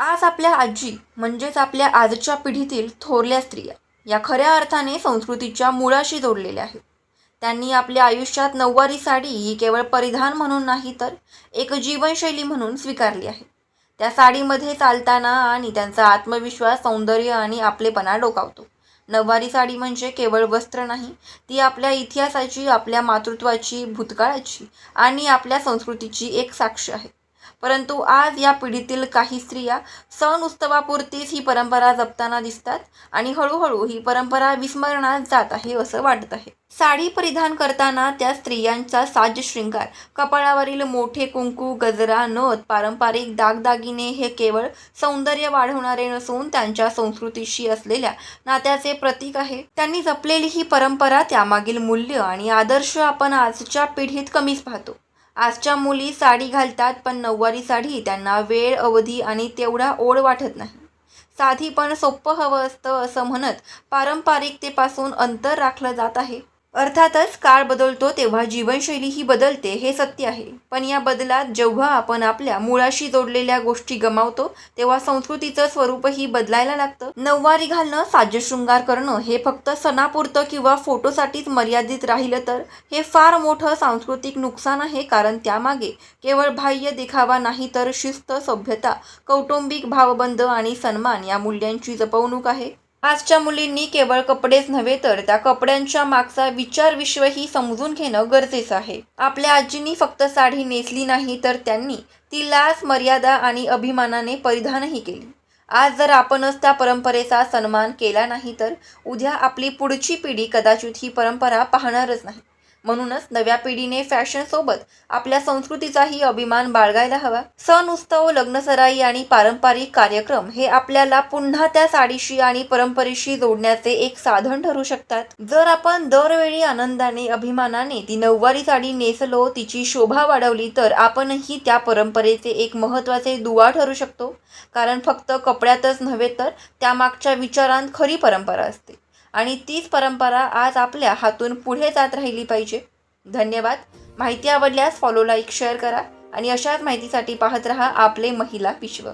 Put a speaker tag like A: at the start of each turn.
A: आज आपल्या आजी म्हणजेच आपल्या आजच्या पिढीतील थोरल्या स्त्रिया या खऱ्या अर्थाने संस्कृतीच्या मुळाशी जोडलेल्या आहेत. त्यांनी आपल्या आयुष्यात नऊवारी साडी ही केवळ परिधान म्हणून नाही तर एक जीवनशैली म्हणून स्वीकारली आहे. त्या साडीमध्ये चालताना आणि त्यांचा आत्मविश्वास सौंदर्य आणि आपलेपणा डोकावतो. नऊवारी साडी म्हणजे केवळ वस्त्र नाही ती आपल्या इतिहासाची आपल्या मातृत्वाची भूतकाळाची आणि आपल्या संस्कृतीची एक साक्ष आहे. परंतु आज या पिढीतील काही स्त्रिया सण उत्सवापुरतीच ही परंपरा जपताना दिसतात आणि हळूहळू ही परंपरा विस्मरणात जात आहे असं वाटत आहे. साडी परिधान करताना त्या स्त्रियांचा साज शृंगार कपाळावरील मोठे कुंकू गजरा नथ पारंपरिक दागदागिने हे केवळ सौंदर्य वाढवणारे नसून त्यांच्या संस्कृतीशी असलेल्या नात्याचे प्रतीक आहे. त्यांनी जपलेली ही परंपरा त्यामागील मूल्य आणि आदर्श आपण आजच्या पिढीत कमीच पाहतो. आजच्या मुली साडी घालतात पण नऊवारी साडी त्यांना वेळ अवधी आणि तेवढा ओढ वाटत नाही. साधी पण सोपं हवं असतं असं म्हणत पारंपरिकतेपासून अंतर राखलं जात आहे. अर्थातच काळ बदलतो तेव्हा जीवनशैली ही बदलते हे सत्य आहे. पण या बदलात जेव्हा आपण आपल्या मुळाशी जोडलेल्या गोष्टी गमावतो तेव्हा संस्कृतीचं स्वरूपही बदलायला लागतं. नऊवारी घालणं साजशृंगार करणं हे फक्त सणापुरतं किंवा फोटोसाठीच मर्यादित राहिलं तर हे फार मोठं सांस्कृतिक नुकसान आहे कारण त्यामागे केवळ बाह्य देखावा नाही तर शिस्त सभ्यता कौटुंबिक भावबंध आणि सन्मान या मूल्यांची जपवणूक आहे. आजच्या मुलींनी केवळ कपडेच नव्हे तर त्या कपड्यांच्या मागचा विचार विश्वही समजून घेणं गरजेचं आहे. आपल्या आजींनी फक्त साडी नेसली नाही तर त्यांनी ती लाच मर्यादा आणि अभिमानाने परिधानही केली. आज जर आपणच त्या परंपरेचा सन्मान केला नाही तर उद्या आपली पुढची पिढी कदाचित ही परंपरा पाहणारच नाही. म्हणूनच नव्या पिढीने फॅशनसोबत आपल्या संस्कृतीचाही अभिमान बाळगायला हवा. सण उत्सव लग्नसराई आणि पारंपरिक कार्यक्रम हे आपल्याला पुन्हा त्या साडीशी आणि परंपरेशी जोडण्याचे एक साधन ठरू शकतात. जर आपण दरवेळी आनंदाने अभिमानाने ती नऊवारी साडी नेसलो तिची शोभा वाढवली तर आपणही त्या परंपरेचे एक महत्त्वाचे दुवा ठरू शकतो. कारण फक्त कपड्यातच नव्हे तर त्यामागच्या विचारांत खरी परंपरा असते. आणि तीच परंपरा आज आपल्या हातून पुढे जात राहिली पाहिजे. धन्यवाद. माहिती आवडल्यास फॉलो लाईक शेअर करा आणि अशाच माहितीसाठी पाहत रहा आपले महिला विश्व.